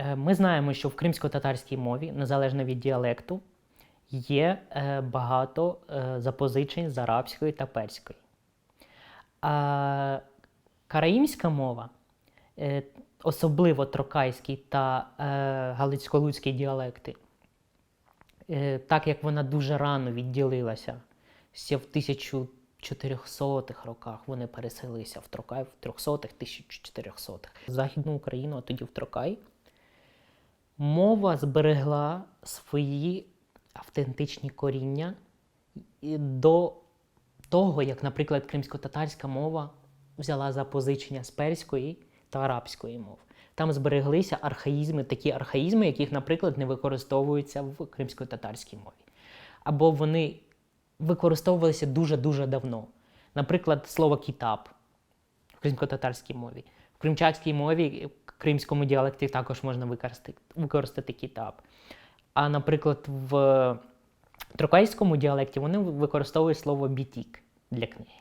Е, Ми знаємо, що в кримсько-татарській мові, незалежно від діалекту, є е, багато е, запозичень з арабської та перської. А караїмська мова, особливо трокайський та галицько-луцький діалекти, так як вона дуже рано відділилася, ще в 1400-х роках вони переселилися в Трокай, в 300-х, 1400-х. Західну Україну, а тоді в Трокай. Мова зберегла свої автентичні коріння до того, як, наприклад, кримсько-татарська мова взяла запозичення з перської та арабської мов. Там збереглися архаїзми, такі архаїзми, яких, наприклад, не використовуються в кримсько-татарській мові. Або вони використовувалися дуже-дуже давно. Наприклад, слово кітаб в кримсько-татарській мові. В кримчацькій мові, кримському діалекті також можна використати, використати кітап. А, наприклад, в трокайському діалекті вони використовують слово бітік для книги.